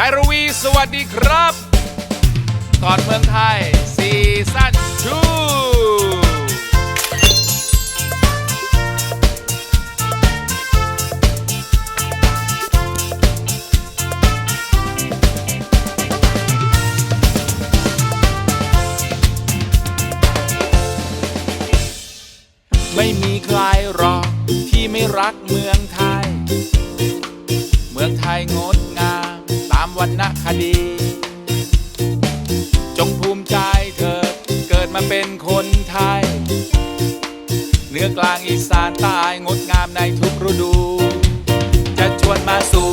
ชัยรวีสวัสดีครับก่อนเมืองไทยซีซั่นชูไม่มีใครหรอกที่ไม่รักเมือง ดี จงภูมิใจเถิดเกิดมาเป็นคนไทย เหนือกลางอีสานใต้งดงามในทุกฤดู จะชวนมาสู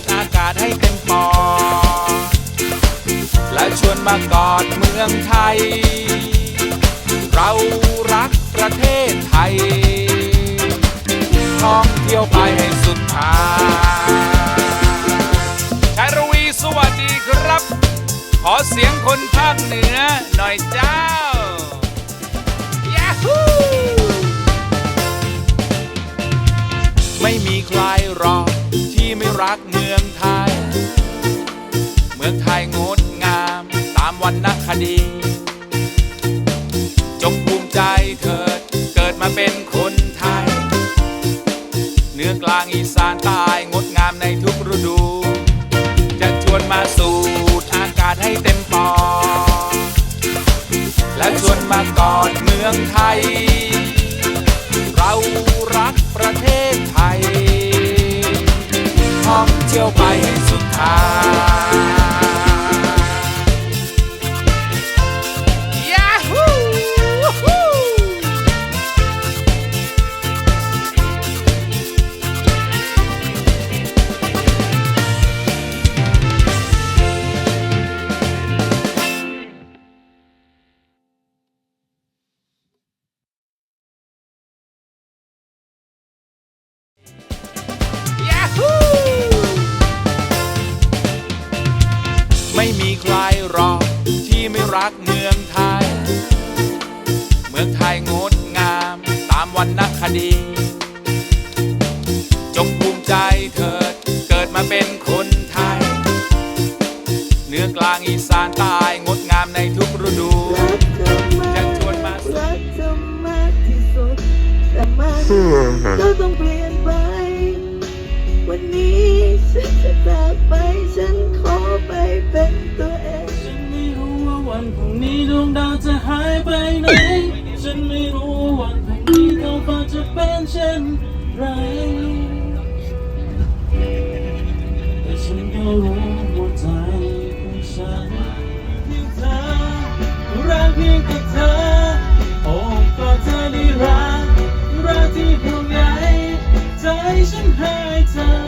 ดอากาศให้เต็มปอดและชวนมากอดเมืองไทย เรารักประเทศไทย ท่องเที่ยวไปให้สุดทาง เสียงคนภาคเหนือหน่อยเจ้า ยาฮูไม่มีใครหรอกที่ไม่รักเมืองไทย เมืองไทยงดงามตามวรรณคดี จงภูมิใจเถิดเกิดมาเป็นคนไทย เนื้อกลางอีสานใต้ กอดเมืองไทย เรารักประเทศไทยท่องเที่ยวไปให้สุดทาง ไม่มีใครหรอกที่ไม่รักเมืองไทย เมืองไทยงดงามตามวรรณคดี จงภูมิใจเถิดเกิดมาเป็นคนไทยเหนือกลางอีสานใต้งดงามในทุกฤดูรักเธอมากจะชวนมารักเธอมากที่สุดแต่มันก็ต้องเปลี่ยนไป วันนี้ฉันจะจาก วันพรุ่งนี้ดวงดาวจะหายไปไหน ฉันไม่รู้วันพรุ่งนี้ท้องฟ้าจะเป็นเช่นไร แต่ฉันก็รู้ว่าใจของฉันเพียงเธอรักเพียงแต่เธอโอ้ก็เธอได้รักรักที่ห่วงใยใจฉันให้เธอ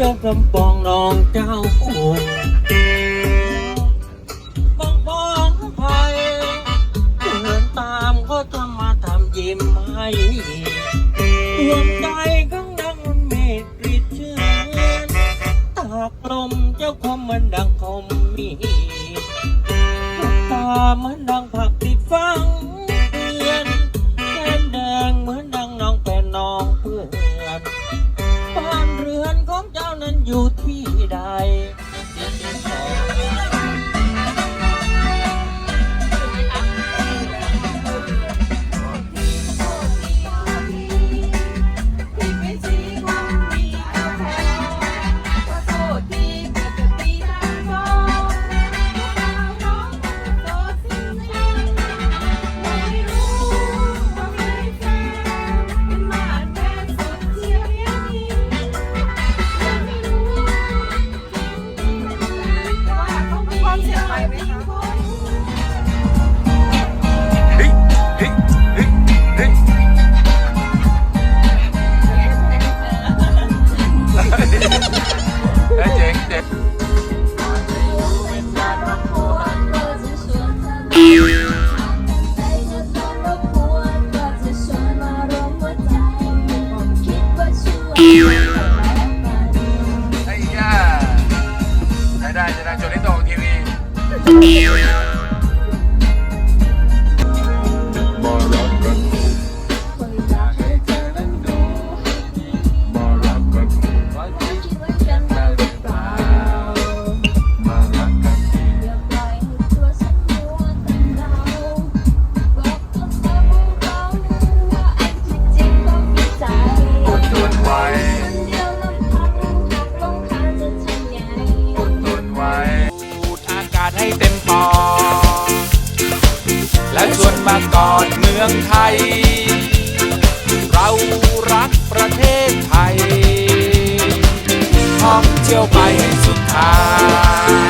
เจ้ากำปองน้องเจ้าคุณบางบองไผ่เดินตามก็ทำมาทำยิ้มให้ดวงใจข้างดังมันเมฆริดชื่นตากลมเจ้าคมมันดังคมมีตามือนดังผักติดฟัง Here we go. องไทย เรารักประเทศไทย ท่องเที่ยวไปให้สุดทาง